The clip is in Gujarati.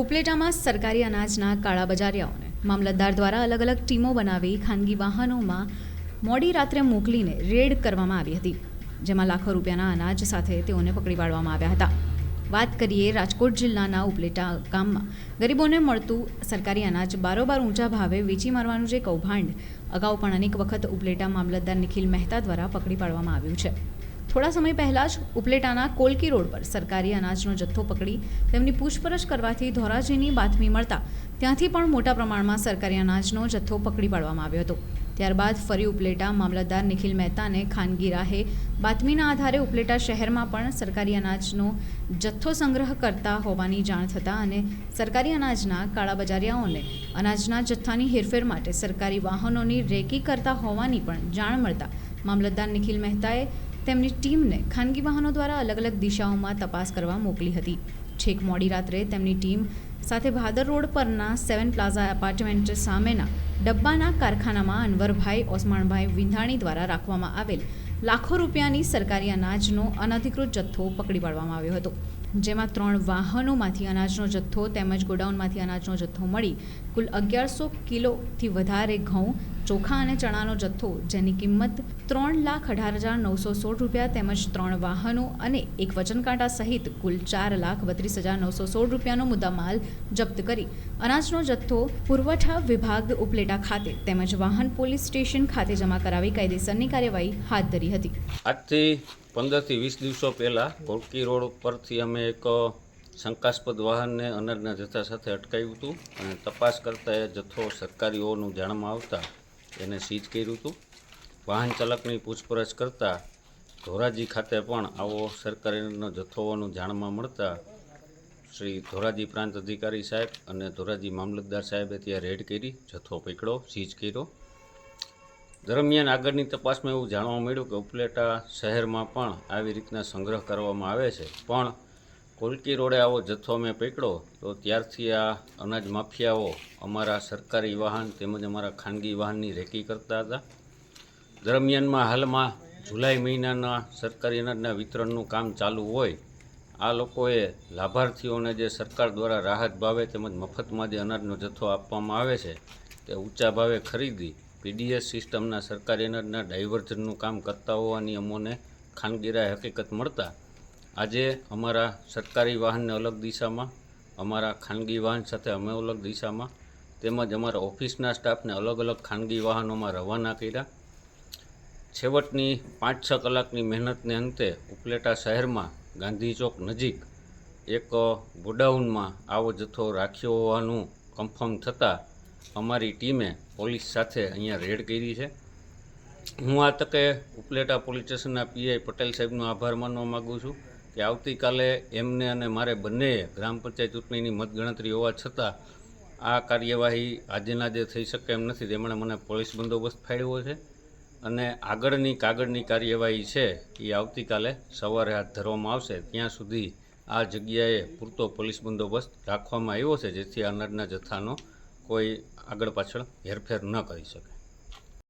ઉપલેટામાં સરકારી અનાજના કાળાબજારિયાઓને મામલતદાર દ્વારા અલગ અલગ ટીમો બનાવી ખાનગી વાહનોમાં મોડી રાત્રે મોકલીને રેડ કરવામાં આવી હતી, જેમાં લાખો રૂપિયાના અનાજ સાથે તેઓને પકડી પાડવામાં આવ્યા હતા. વાત કરીએ રાજકોટ જિલ્લાના ઉપલેટા ગામમાં. ગરીબોને મળતું સરકારી અનાજ બારોબાર ઊંચા ભાવે વેચી મારવાનું જે કૌભાંડ, અગાઉ પણ અનેક વખત ઉપલેટા મામલતદાર નિખિલ મહેતા દ્વારા પકડી પાડવામાં આવ્યું છે. થોડા સમય પહેલાં જ ઉપલેટાના કોલકી રોડ પર સરકારી અનાજનો જથ્થો પકડી તેમની પૂછપરછ કરવાથી ધોરાજીની બાતમી મળતા ત્યાંથી પણ મોટા પ્રમાણમાં સરકારી અનાજનો જથ્થો પકડી પાડવામાં આવ્યો હતો. ત્યારબાદ ફરી ઉપલેટા મામલતદાર નિખિલ મહેતાને ખાનગી રાહે બાતમીના આધારે ઉપલેટા શહેરમાં પણ સરકારી અનાજનો જથ્થો સંગ્રહ કરતા હોવાની જાણ થતાં અને સરકારી અનાજના કાળાબજારિયાઓને અનાજના જથ્થાની હેરફેર માટે સરકારી વાહનોની રેકી કરતા હોવાની પણ જાણ મળતા મામલતદાર નિખિલ મહેતાએ તેમની ટીમને ખાનગી વાહનો દ્વારા અલગ અલગ દિશાઓમાં તપાસ કરવા મોકલી હતી. છેક મોડી રાત્રે તેમની ટીમ સાથે ભાદર રોડ પરના સેવન પ્લાઝા એપાર્ટમેન્ટ સામેના ડબ્બાના કારખાનામાં અનવરભાઈ ઓસમાણભાઈ વિંધાણી દ્વારા રાખવામાં આવેલ લાખો રૂપિયાની સરકારી અનાજનો અનધિકૃત જથ્થો પકડી પાડવામાં આવ્યો હતો. જેમાં ત્રણ વાહનોમાંથી અનાજનો જથ્થો તેમજ ગોડાઉનમાંથી અનાજનો જથ્થો મળી કુલ અગિયારસો કિલોથી વધારે ઘઉં ચોખા અને ચણાનો જથ્થો, જેની કિંમત ત્રણ લાખ અઢાર હજાર નવસો સોળ રૂપિયા તેમજ ત્રણ વાહનો અને એક વચનકાંટા સહિત કુલ ચાર લાખ બત્રીસ હજાર નવસો સોળ રૂપિયાનો મુદ્દામાલ જપ્ત કરી. અનાજનો જથ્થો પુરવઠા વિભાગ ઉપલેટા ખાતે તેમજ વાહન પોલીસ સ્ટેશન ખાતે જમા કરાવી કાયદેસરની કાર્યવાહી હાથ ધરી હતી. આજથી પંદરથી વીસ દિવસો પહેલાં કોલકી રોડ પરથી અમે એક શંકાસ્પદ વાહનને અનાજના જથ્થા સાથે અટકાવ્યું હતું અને તપાસ કરતાં એ જથ્થો સરકારી હોવાનું જાણમાં આવતા એને સીઝ કર્યું હતું. વાહન ચાલકની પૂછપરછ કરતાં ધોરાજી ખાતે પણ આવો સરકારીનો જથ્થો હોવાનું જાણમાં મળતા શ્રી ધોરાજી પ્રાંત અધિકારી સાહેબ અને ધોરાજી મામલતદાર સાહેબે ત્યાં રેડ કરી, જથ્થો પકડ્યો સીઝ કર્યો. દરમિયાન આગળની તપાસમાં એવું જાણવા મળ્યું કે ઉપલેટા શહેરમાં પણ આવી રીતના સંગ્રહ કરવામાં આવે છે. પણ કોલકી રોડે આવો જથ્થો અમે પકડ્યો તો ત્યારથી આ અનાજ માફિયાઓ અમારા સરકારી વાહન તેમજ અમારા ખાનગી વાહનની રેકી કરતા હતા. દરમિયાનમાં હાલમાં જુલાઈ મહિનાના સરકારી અનાજના વિતરણનું કામ ચાલુ હોય, આ લોકોએ લાભાર્થીઓને જે સરકાર દ્વારા રાહત ભાવે તેમજ મફતમાં જે અનાજનો જથ્થો આપવામાં આવે છે, તે ઊંચા ભાવે ખરીદી પીડીએસ સિસ્ટમના સરકારી અનાજના ડાયવર્ઝનનું કામ કરતા હોવાની અમોને ખાનગીરાએ હકીકત મળતા આજે અમારા સરકારી વાહનને અલગ દિશામાં, અમારા ખાનગી વાહન સાથે અમે અલગ દિશામાં, તેમજ અમારા ઓફિસના સ્ટાફને અલગ અલગ ખાનગી વાહનોમાં રવાના કર્યા. છેવટની પાંચ છ કલાકની મહેનતને અંતે ઉપલેટા શહેરમાં ગાંધી ચોક નજીક એક ગોડાઉનમાં આવો જથ્થો રાખ્યો હોવાનું કન્ફર્મ થતાં અમારી ટીમે પોલીસ સાથે અહીંયા રેડ કરી છે. હું આ તકે ઉપલેટા પોલીસ સ્ટેશનના પીઆઈ પટેલ સાહેબનો આભાર માનવા માગું છું. કે આવતીકાલે એમને અને મારે બંનેએ ગ્રામ પંચાયત ચૂંટણીની મતગણતરી હોવા છતાં આ કાર્યવાહી આજેના જે થઈ શકે એમ નથી, તેમણે મને પોલીસ બંદોબસ્ત ફાળવ્યો છે. અને આગળની કાગળની કાર્યવાહી છે એ આવતીકાલે સવારે હાથ ધરવામાં આવશે. ત્યાં સુધી આ જગ્યાએ પૂરતો પોલીસ બંદોબસ્ત રાખવામાં આવ્યો છે, જેથી અનાજના જથ્થાનો કોઈ આગળ પાછળ હેરફેર ન કરી શકે.